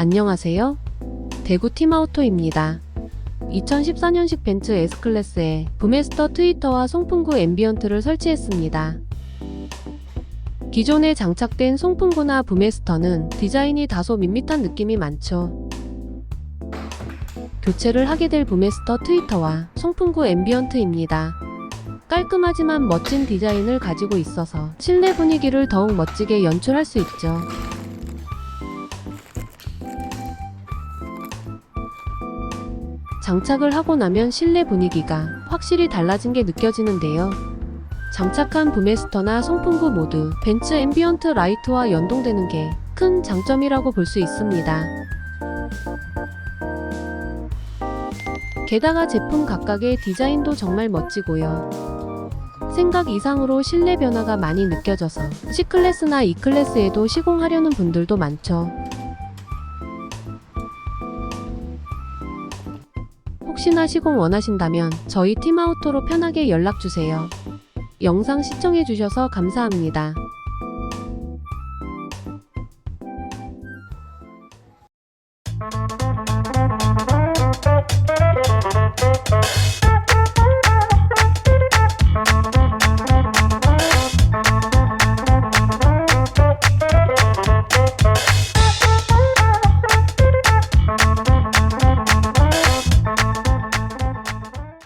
안녕하세요. 대구 팀아우토입니다. 2014년식 벤츠 S클래스에 부메스터 트위터와 송풍구 앰비언트를 설치했습니다. 기존에 장착된 송풍구나 부메스터는 디자인이 다소 밋밋한 느낌이 많죠. 교체를 하게 될 부메스터 트위터와 송풍구 앰비언트입니다. 깔끔하지만 멋진 디자인을 가지고 있어서 실내 분위기를 더욱 멋지게 연출할 수 있죠. 장착을 하고 나면 실내 분위기가 확실히 달라진 게 느껴지는데요. 장착한 부메스터나 송풍구 모두 벤츠 앰비언트 라이트와 연동되는 게 큰 장점이라고 볼 수 있습니다. 게다가 제품 각각의 디자인도 정말 멋지고요. 생각 이상으로 실내 변화가 많이 느껴져서 C클래스나 E클래스에도 시공하려는 분들도 많죠. 혹시나 시공 원하신다면 저희 팀아우토로 편하게 연락주세요. 영상 시청해주셔서 감사합니다.